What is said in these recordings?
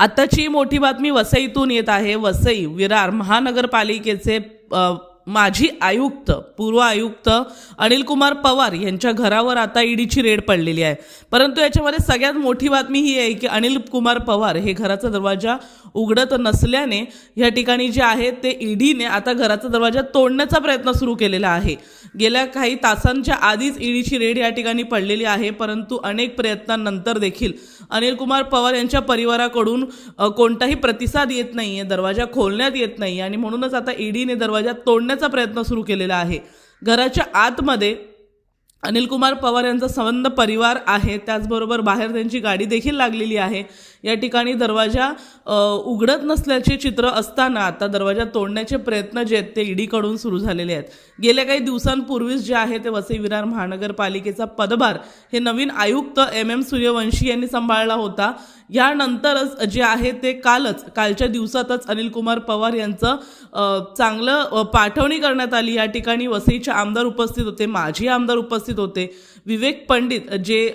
आत्ताची मोठी बातमी वसईतून येत आहे. वसई विरार महानगरपालिकेचे माजी आयुक्त पूर्व आयुक्त अनिल कुमार पवार यांच्या घरावर आता ईडीची रेड पडलेली आहे. परंतु याच्यामध्ये सगळ्यात मोठी बातमी ही आहे की अनिल कुमार पवार हे घराचा दरवाजा उघडत नसल्याने या ठिकाणी जे आहे ते ईडीने आता घराचा दरवाजा तोडण्याचा प्रयत्न सुरू केलेला आहे. गेल्या काही तासांच्या आधीच ईडीची रेड या ठिकाणी पडलेली आहे परंतु अनेक प्रयत्नांनंतर देखील अनिल कुमार पवार यांच्या परिवाराकडून कोणताही प्रतिसाद येत नाही आहे दरवाजा खोलण्यात येत नाही आणि म्हणूनच आता ईडीने दरवाजा तोडण्याचा प्रयत्न सुरू केलेला आहे. घराच्या आतमध्ये अनिल कुमार पवार यांचा संबंध परिवार आहे. त्याचबरोबर बाहेर त्यांची गाडी देखील लागलेली आहे. या ठिकाणी दरवाजा उघडत नसल्याचे चित्र असताना आता दरवाजा तोडण्याचे प्रयत्न जे आहेत ते ईडीकडून सुरू झालेले आहेत. गेल्या काही दिवसांपूर्वीच जे आहे ते वसई विरार महानगरपालिकेचा पदभार हे नवीन आयुक्त एम एम सूर्यवंशी यांनी सांभाळला होता. यानंतरच जे आहे ते कालच कालच्या दिवसातच अनिल कुमार पवार यांचं चांगलं पाठवणी करण्यात आली. या ठिकाणी वसईचे आमदार उपस्थित होते. माजी आमदार उपस्थित होते. विवेक पंडित जे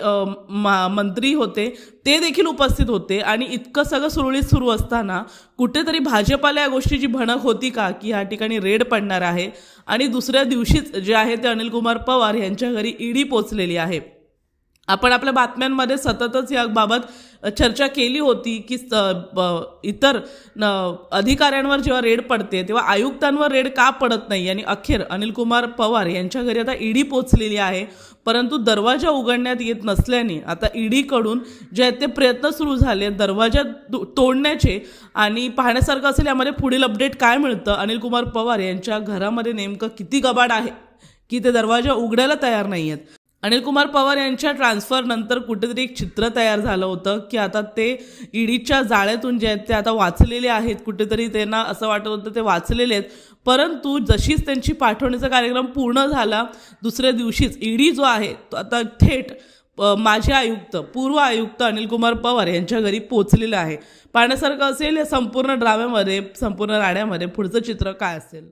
मंत्री होते ते देखील उपस्थित होते. आणि इतकं सगळं सुरळीत सुरू असताना कुठेतरी भाजपाला या गोष्टीची भणक होती का? की ह्या ठिकाणी रेड पडणार आहे. आणि दुसऱ्या दिवशीच जे आहे ते अनिल कुमार पवार यांच्या घरी ईडी पोचलेली आहे. आपण आपल्या बातम्यांमध्ये सततच याबाबत चर्चा केली होती की स- ब- इतर न अधिकाऱ्यांवर जेव्हा रेड पडते तेव्हा आयुक्तांवर रेड का पडत नाही? आणि अखेर अनिल कुमार पवार यांच्या घरी आता ईडी पोचलेली आहे. परंतु दरवाजा उघडण्यात येत नसल्याने आता ईडीकडून जे आहेत ते प्रयत्न सुरू झाले. दरवाजा तोडण्याचे आणि पाहण्यासारखं असेल यामध्ये पुढील अपडेट काय मिळतं? अनिल कुमार पवार यांच्या घरामध्ये नेमकं किती गबाड आहे? की ते दरवाजा उघडायला तयार नाही आहेत अनिल कुमार पवार यांच्या ट्रान्सफर नंतर कुठेतरी एक चित्र तयार झालं होतं की आता ते ईडीच्या जाळ्यातून जे आहेत ते आता वाचलेले आहेत कुठेतरी त्यांना असं वाटत होतं ते वाचलेले आहेत. परंतु जशीच त्यांची पाठवणीचा कार्यक्रम पूर्ण झाला दुसऱ्या दिवशीच ईडी जो आहे तो आता थेट माझे माजी आयुक्त पूर्व आयुक्त अनिल कुमार पवार यांच्या घरी पोचलेलं आहे. पाहण्यासारखं असेल या संपूर्ण ड्राम्यामध्ये संपूर्ण राण्यामध्ये पुढचं चित्र काय असेल?